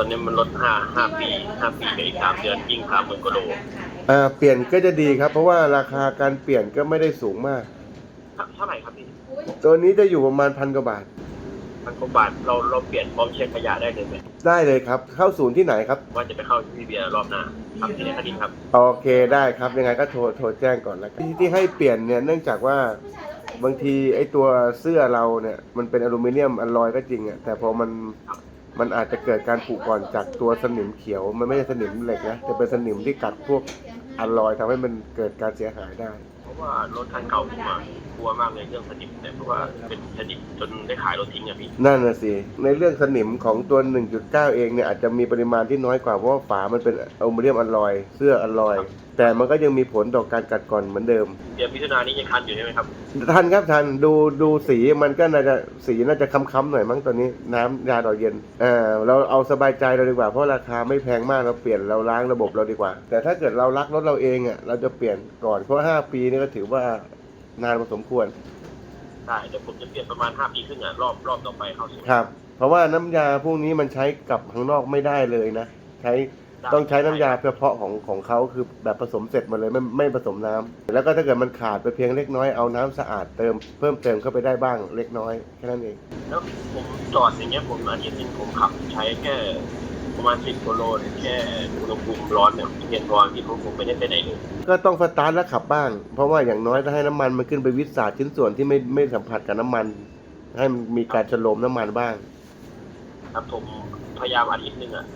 ตอนนี้มันลดห้าห้าปีห้าปีกับอีกสามเดือนยิ่งสามหมื่นกว่าโลอ่าเปลี่ยนก็จะดีครับ เพราะว่าราคาการเปลี่ยนก็ไม่ได้สูงมาก เท่าไหร่ครับพี่ตัวนี้จะอยู่ประมาณพันกว่าบาท พันกว่าบาทเราเราเปลี่ยนพร้อมเช็คขยะได้เลยไหมได้เลยครับ เข้าศูนย์ที่ไหนครับ ว่าจะไปเข้าที่เบียร์รอบหน้าครับที่ไหนคดินครับ โอเคได้ครับยังไงก็โทรโทรแจ้งก่อนแล้วกันที่ที่ให้เปลี่ยนเนี่ยเนื่องจากว่าบางทีไอ้ตัวเสื้อเราเนี่ยมันเป็นอลูมิเนียมอลลอยก็จริงอะแต่พอมัน มันอาจจะเกิดการผุก่อนจากตัวสนิมเขียว มันไม่ใช่สนิมเหล็กนะแต่เป็นสนิมที่กัดพวกอลลอยทำให้มันเกิดการเสียหายได้ เพราะว่ารถคันเก่าผมอะกลัวมากเลยเรื่องสนิมแต่เพราะว่าเป็นสนิมจนได้ขายรถทิ้งอะพี่นั่นน่ะสิในเรื่องสนิมของตัว 1.9 เองเนี่ยอาจจะมีปริมาณที่น้อยกว่าเพราะว่าฝามันเป็นอลูมิเนียมอลลอยเสื้ออลลอย แต่มันก็ยังมีผลต่อการกัดกร่อนเหมือนเดิม เดือนมิถุนายนนี้ยังคันอยู่ใช่ไหมครับ ทันครับทันดูดูสีมันก็น่าจะสีน่าจะค้ำๆหน่อยมั้งตอนนี้น้ำยาดอกเย็นอ่าเราเอาสบายใจเราดีกว่าเพราะราคาไม่แพงมากเราเปลี่ยนเราล้างระบบเราดีกว่า แต่ถ้าเกิดเรารักรถเราเองอะเราจะเปลี่ยนก่อนเพราะ 5 ปีนี่ก็ถือว่านานพอสมควรได้เดี๋ยวผมจะเปลี่ยนประมาณห้าปีครึ่งอะรอบรอบต่อไปเข้าสู่ครับ เพราะว่าน้ำยาพวกนี้มันใช้กับข้างนอกไม่ได้เลยนะ ใช้ ต้องใช้น้ำยาเฉพาะของของเขาคือแบบผสมเสร็จมาเลยไม่ไม่ผสมน้ำแล้วก็ถ้าเกิดมันขาดไปเพียงเล็กน้อยเอาน้ำสะอาดเติมเพิ่มเติมเข้าไปได้บ้างเล็กน้อยแค่นั้นเอง แล้วผมจอดอย่างเงี้ยผมอาทิตย์หนึงผมขับใช้แค่ประมาณสิบกิโลเนี่ยแค่อุณหภูมิร้อนเนี่ยเพียงพอที่ผมผมไม่ได้ไปไหนเลย ก็ต้องสตาร์ทแล้วขับบ้าง เพราะว่าอย่างน้อยถ้าให้น้ำมันมันขึ้นไปวิสาชิ้นส่วนที่ไม่ไม่สัมผัสกับน้ำมัน ให้มันมีการฉโลมน้ำมันบ้าง ครับผมพยายามอาทิตย์หนึงอะ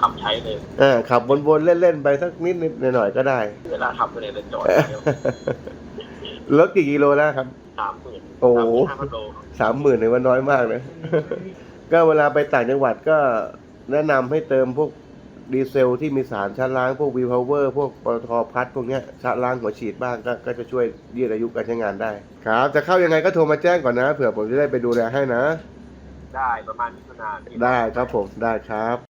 ขับใช้เลยอ่าขับวนๆเล่นๆไปสักนิดนิดหน่อยๆก็ได้ เวลาขับไปไหนเลยจอดเดียวรถกี่กิโลแล้วครับ สามหมื่นโอ้โหห้าพันโลสามหมื่นเนี่ยว่าน้อยมากเลยก็เวลาไปต่างจังหวัดก็แนะนำให้เติมพวกดีเซลที่มีสารชะล้างพวกวีพาวเวอร์พวกปตทพัดพวกเนี้ยชะล้างหัวฉีดบ้างก็ก็จะช่วยยืดอายุการใช้งานได้ ครับ จะเข้ายังไงก็โทรมาแจ้งก่อนนะ เผื่อผมจะได้ไปดูแลให้นะ ได้ประมาณมิถุนายนได้ครับผมได้ครับ